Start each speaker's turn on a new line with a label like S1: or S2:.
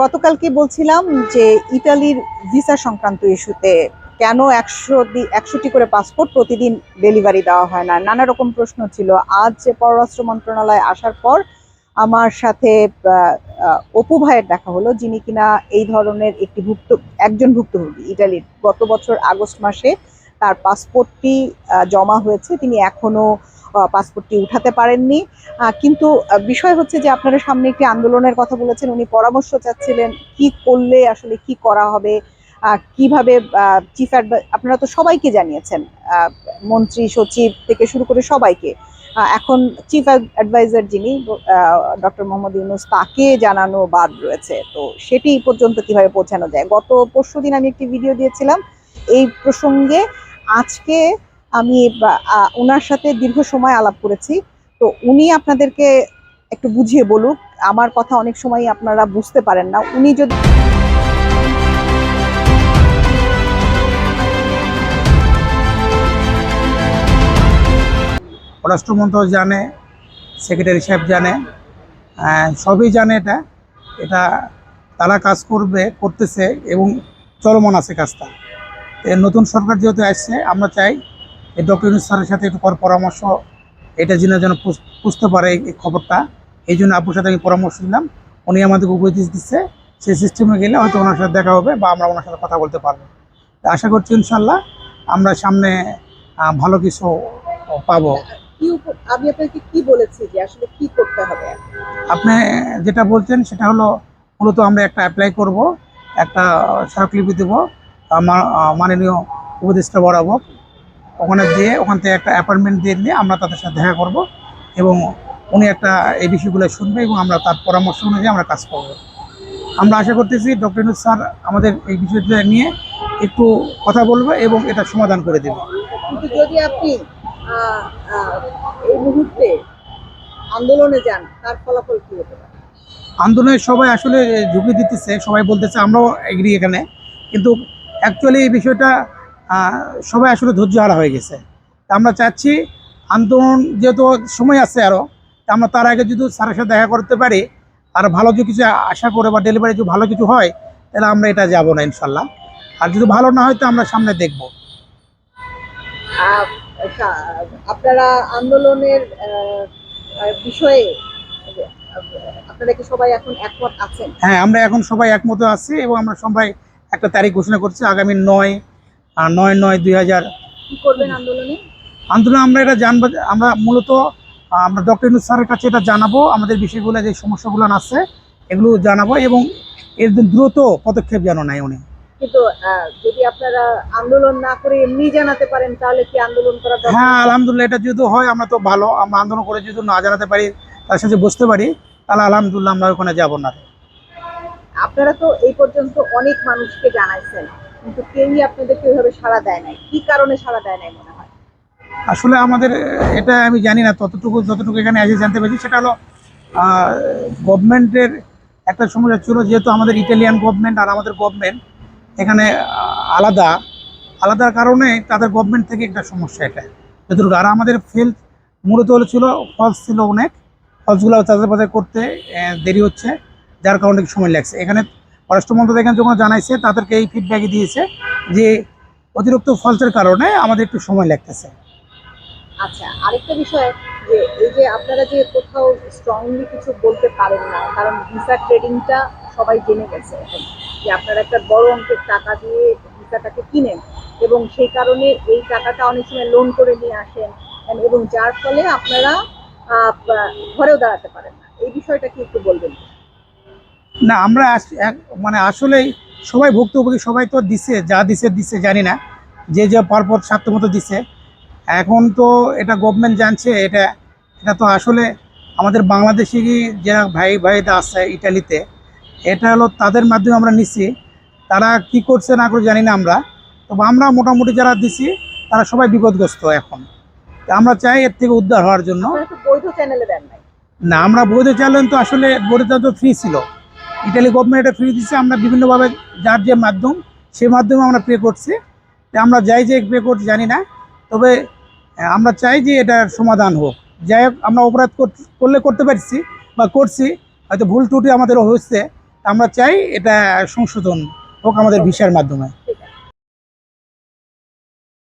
S1: গতকালকে বলছিলাম যে ইতালির ভিসা সংক্রান্ত ইস্যুতে কেন একশো একশোটি করে পাসপোর্ট প্রতিদিন ডেলিভারি দেওয়া হয় না? নানা রকম প্রশ্ন ছিল। আজ যে পররাষ্ট্র মন্ত্রণালয় আসার পর আমার সাথে অপু ভাইয়ের দেখা হলো যিনি কিনা এই ধরনের একটি ভুক্ত একজন ভুক্তভোগী ইটালির গত বছর আগস্ট মাসে তার পাসপোর্টটি জমা হয়েছে। তিনি এখনও আহ, পাসপোর্টটি উঠাতে পারেননি। কিন্তু বিষয় হচ্ছে যে আপনারা সামনে একটি আন্দোলনের কথা বলেছেন, উনি পরামর্শ চাচ্ছিলেন কি করলে আসলে কি করা হবে কীভাবে চিফ আপনারা তো সবাইকে জানিয়েছেন মন্ত্রী, সচিব থেকে শুরু করে সবাইকে। এখন চিফ অ্যাডভাইজার যিনি ডক্টর মোহাম্মদ ইউনুস, তাকে জানানো বাদ রয়েছে। তো সেটি পর্যন্ত কীভাবে পৌঁছানো যায়? গত পরশুদিন আমি একটি ভিডিও দিয়েছিলাম। এই প্রসঙ্গে আজকে আমি ওনার সাথে দীর্ঘ সময় আলাপ করেছি। তো উনি আপনাদেরকে একটু বুঝিয়ে বলুক, আমার কথা অনেক সময় আপনারা বুঝতে পারেন না। উনি যদি
S2: পররাষ্ট্র মন্ত্রক জানে, সেক্রেটারি সাহেব জানে সবই জানে এটা। এটা তারা কাজ করবে, করতেছে এবং চলমান আছে কাজটা। নতুন সরকার যেহেতু আসছে, আমরা চাই এই ডক্টর ইউনুস স্যারের সাথে একটু পর- পরামর্শ এটা যেন যেন বুঝ- বুঝতে পারে এই খবরটা। এই জন্য আপুর সাথে আমি পরামর্শ দিলাম। উনি আমাদেরকে উপদেশ দিচ্ছে সেই সিস্টেমে গেলে হয়তো ওনার সাথে দেখা হবে বা আমরা ওনার সাথে কথা বলতে পারব। তা আশা করছি ইনশাল্লাহ আমরা সামনে ভালো কিছু পাবো।
S1: কি আমি আপনাকে কি বলেছি যে আসলে কি করতে হবে?
S2: আপনি যেটা বলছেন সেটা হলো মূলত আমরা একটা অ্যাপ্লাই করব একটা স্মারকলিপি দেবো মাননীয় উপদেষ্টা বরাবর। ওখানে দিয়ে ওখান থেকে একটা অ্যাপয়েন্টমেন্ট দিয়ে নিয়ে আমরা তাদের সাথে দেখা করব এবং উনি একটা এই বিষয়গুলো শুনবে এবং আমরা তার পরামর্শ অনুযায়ী আমরা কাজ করব। আমরা আশা করতেছি ডক্টর ইনুজ স্যার আমাদের এই বিষয়টা নিয়ে একটু কথা বলবে এবং এটা সমাধান করে দেবে।
S1: যদি আপনি এই মুহূর্তে আন্দোলনে যান তার ফলাফল কি হতে পারে?
S2: আন্দোলনের সবাই আসলে ঝুঁকি দিতেছে সবাই বলতেছে আমরাও এগ্রি এখানে। কিন্তু অ্যাকচুয়ালি এই বিষয়টা সবাই আসলে ধৈর্য হারা হয়ে গেছে। তা আমরা চাচ্ছি আন্দোলন যেহেতু সময় আছে আরও তা আমরা তার আগে যদি স্যারের সাথে দেখা করতে পারি আর ভালো যদি কিছু আশা করে বা ডেলিভারি যদি ভালো কিছু হয় তাহলে আমরা এটা যাব না ইনশাল্লাহ। আর যদি ভালো না হয় তো আমরা সামনে দেখব।
S1: আপনারা আন্দোলনের বিষয়ে আপনারা কি সবাই এখন একমত আছেন?
S2: হ্যাঁ আমরা এখন সবাই একমত আছি এবং আমরা সবাই একটা তারিখ ঘোষণা করছি আগামী নয় আহ, নয় নয় দুই হাজার।
S1: কি করবেন আন্দোলনে?
S2: আমরা এটা জানব আমরা মূলত আমরা ডক্টর ইনুস স্যারের কাছে এটা জানাব আমাদের বিষয়গুলো যে সমস্যাগুলো আছে এগুলো জানাব এবং এর দ্রুত পদক্ষেপ যেন নেয় উনি।
S1: কিন্তু যদি আপনারা আন্দোলন না করে এমনি জানাতে পারেন তাহলে কি আন্দোলন করা
S2: হ্যাঁ আলহামদুলিল্লাহ এটা যদি হয় আমরা তো ভালো আমরা আন্দোলন করে যদি না জানাতে পারি তার সাথে বুঝতে পারি তাহলে আলহামদুলিল্লাহ আমরা ওখানে যাব না।
S1: আপনারা তো এই পর্যন্ত অনেক মানুষকে জানাইছেন। কিন্তু কেউই আপনাদেরকে ওইভাবে সাড়া দেয় নাই। কি কারণে সাড়া দেয় নাই মনে হয়?
S2: আসলে আমাদের, এটা আমি জানি না ততটুকু যতটুকু এখানে এসে জানতে পেরেছি, সেটা হলো গভর্নমেন্টের একটা সমস্যা ছিল, যেহেতু আমাদের ইটালিয়ান গভর্নমেন্ট আর আমাদের গভর্নমেন্ট এখানে আলাদা আলাদার কারণে তাদের গভর্নমেন্ট থেকে একটা সমস্যা এটা। যতটুকু আর আমাদের ফেল মূলত হলো ছিল ফলস ছিল অনেক ফলসগুলো যাচাই বাজার করতে দেরি হচ্ছে, যার কারণে সময় লাগছে। এখানে পররাষ্ট্র মন্ত্রক এখানে যখন জানাইছে, তাদেরকে এই ফিডব্যাকই দিয়েছে যে অতিরিক্ত ফলসের কারণে আমাদের একটু সময় লাগতেছে।
S1: আচ্ছা আরেকটা বিষয় যে এই যে আপনারা যে কোথাও স্ট্রংলি কিছু বলতে পারেন না, কারণ ভিসা ট্রেডিংটা সবাই জেনে গেছে যে আপনারা একটা বড় অঙ্কের টাকা দিয়ে ভিসাটাকে কিনেন এবং সেই কারণে এই টাকাটা অনেক সময় লোন করে নিয়ে আসেন এবং যার ফলে আপনারা ঘরেও দাঁড়াতে পারেন না। এই বিষয়টা কি একটু বলবেন?
S2: না আমরা মানে আসলেই সবাই ভুক্তভোগী সবাই তো দিছে যা দিছে দিছে জানি না। যে যে পারপথ স্বার্থমতো দিছে। এখন তো এটা গভর্নমেন্ট জানছে এটা এটা তো আসলে আমাদের বাংলাদেশি যে ভাই ভাইরা আছে ইটালিতে এটা হলো তাদের মাধ্যমে আমরা নিচ্ছি তারা কি করছে না করে জানি না আমরা। তবে আমরা মোটামুটি যারা দিছি তারা সবাই বিপদগ্রস্ত এখন। আমরা চাই এর থেকে উদ্ধার হওয়ার জন্য। না আমরা বৈধ চ্যানেল তো আসলে বৈধতা তো ফ্রি ছিল। ইটালি গভর্নমেন্ট এটা ফ্রি দিচ্ছে আমরা বিভিন্নভাবে যার যে মাধ্যম, সে মাধ্যমে আমরা পে করছি। আমরা যাই যে পে করছি জানি না, তবে আমরা চাই যে এটার সমাধান হোক। যাই হোক, আমরা অপরাধ কর- করলে করতে পারছি বা করছি, হয়তো ভুল ত্রুটি আমাদের হচ্ছে আমরা চাই এটা সংশোধন হোক আমাদের ভিসার মাধ্যমে।